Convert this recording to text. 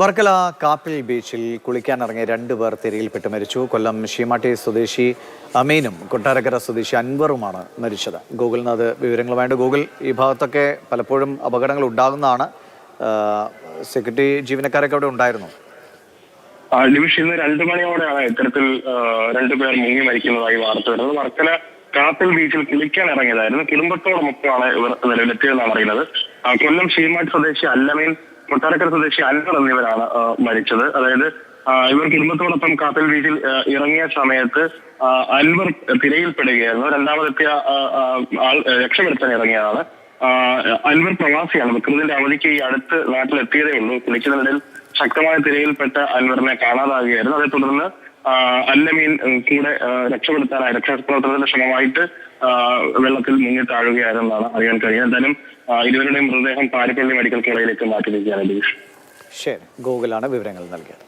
വർക്കല കാപ്പിൽ ബീച്ചിൽ കുളിക്കാനിറങ്ങിയ രണ്ടു പേർ തിരയിൽപ്പെട്ട് മരിച്ചു. കൊല്ലം ഷീമാട്ടി സ്വദേശി അമീനും കൊട്ടാരക്കര സ്വദേശി അൻവറുമാണ് മരിച്ചത്. ഗൂഗിളിനത് വിവരങ്ങളുമായിട്ട് ഗൂഗിൾ ഈ ഭാഗത്തൊക്കെ പലപ്പോഴും അപകടങ്ങൾ ഉണ്ടാകുന്നതാണ്. സെക്യൂരിറ്റി ജീവനക്കാരൊക്കെ അവിടെ ഉണ്ടായിരുന്നു. നിമിഷം ഇന്ന് രണ്ടു മണിയോടെയാണ് ഇത്തരത്തിൽ രണ്ടുപേർ മുങ്ങി മരിക്കുന്നതായി വാർത്ത വരുന്നത്. വർക്കല കാപ്പിൽ ബീച്ചിൽ കുളിക്കാൻ ഇറങ്ങിയതായിരുന്നു കുടുംബത്തോടൊപ്പമാണ് ഇവർ നിലവിലെത്തിയതെന്നാണ് അറിയുന്നത്. കൊല്ലം ഷീമാട്ട് സ്വദേശി അല്ലമീൻ കൊട്ടാരക്കര സ്വദേശി അൻവർ എന്നിവരാണ് മരിച്ചത്. അതായത് ഇവർ കുടുംബത്തോടൊപ്പം കാത്തൽ ബീച്ചിൽ ഇറങ്ങിയ സമയത്ത് അൻവർ തിരയിൽപ്പെടുകയായിരുന്നു. രണ്ടാമതെത്തിയ ആൾ രക്ഷപ്പെടുത്താൻ ഇറങ്ങിയതാണ്. അൻവർ പ്രവാസിയാണ്. വിക്രമിന്റെ അവധിക്ക് ഈ അടുത്ത് നാട്ടിലെത്തിയതേ ഉള്ളൂ. കുളിക്കുന്നതിനിടയിൽ ശക്തമായ തിരയിൽപ്പെട്ട അൻവറിനെ കാണാതാകുകയായിരുന്നു അതേ തുടർന്ന് അല്ലമീൻ കൂടെ രക്ഷപ്പെടുത്താനായി രക്ഷാപ്രവർത്തനത്തിന്റെ ശ്രമമായിട്ട് വെള്ളത്തിൽ മുങ്ങി താഴുകയായിരുന്നാണ് അറിയാൻ കഴിയുന്നത് എന്തായാലും ഇരുവരുടെയും മൃതദേഹം പാരിപ്പള്ളി മെഡിക്കൽ കോളേജിലേക്ക് മാറ്റി വയ്ക്കുകയാണ് ശരി. ഗൂഗിളാണ് വിവരങ്ങൾ നൽകിയത്.